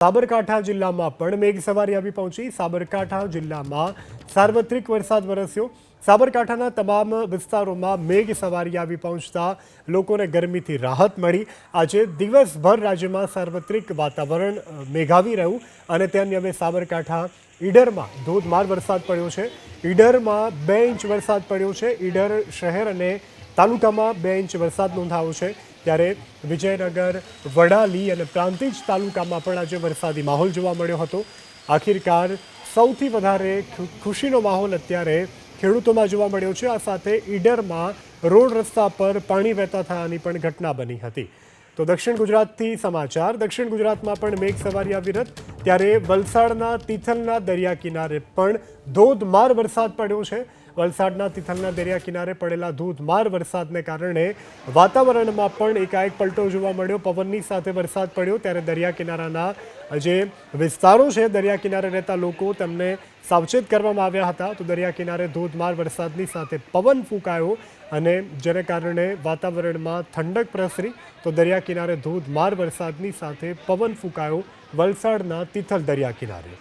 સાબરકાંઠા જિલ્લામાં પણ મેઘ સવારી આવી પહોંચી. સાબરકાંઠા જિલ્લામાં સાર્વત્રિક વરસાદ વરસ્યો. સાબરકાંઠાના તમામ વિસ્તારોમાં મેઘ સવારી આવી પહોંચતા લોકોને ગરમીથી રાહત મળી. આજે દિવસભર રાજ્યમાં સાર્વત્રિક વાતાવરણ મેઘાવી રહ્યું અને તેની હવે સાબરકાંઠા ઈડરમાં ધોધમાર વરસાદ પડ્યો છે. ઈડરમાં બે ઇંચ વરસાદ પડ્યો છે. ઈડર શહેર અને તાલુકામાં બે ઇંચ વરસાદ નોંધાયો છે. ત્યારે વિજયનગર, વડાલી અને પ્રાંતિજ તાલુકામાં પણ આજે વરસાદી માહોલ જોવા મળ્યો હતો. આખિરકાર સૌથી વધારે ખુશીનો માહોલ અત્યારે ખેડૂતોમાં જોવા મળ્યો છે. આ સાથે ઈડરમાં રોડ રસ્તા પર પાણી વહેતા થયાની પણ ઘટના બની હતી. તો દક્ષિણ ગુજરાતથી સમાચાર. દક્ષિણ ગુજરાતમાં પણ મેઘ સવારી આવી અવિરત ત્યારે વલસાડના તિથલના દરિયા કિનારે પણ ધોધમાર વરસાદ પડ્યો છે. વલસાડના તિથલના દરિયા કિનારે પડેલા ધોધમાર વરસાદને કારણે વાતાવરણમાં પણ એકાએક પલટો જોવા મળ્યો. પવનની સાથે વરસાદ પડ્યો ત્યારે દરિયા કિનારાના જે વિસ્તારો છે, દરિયા કિનારે રહેતા લોકો તેમને સાવચેત કરવામાં આવ્યા હતા. તો દરિયા કિનારે ધોધમાર વરસાદની સાથે પવન ફૂંકાયો અને જેને કારણે વાતાવરણમાં ઠંડક પ્રસરી, તો દરિયા કિનારે ધોધમાર વરસાદની સાથે પવન ફૂંકાયો વલસાડના તિથલ દરિયા કિનારે.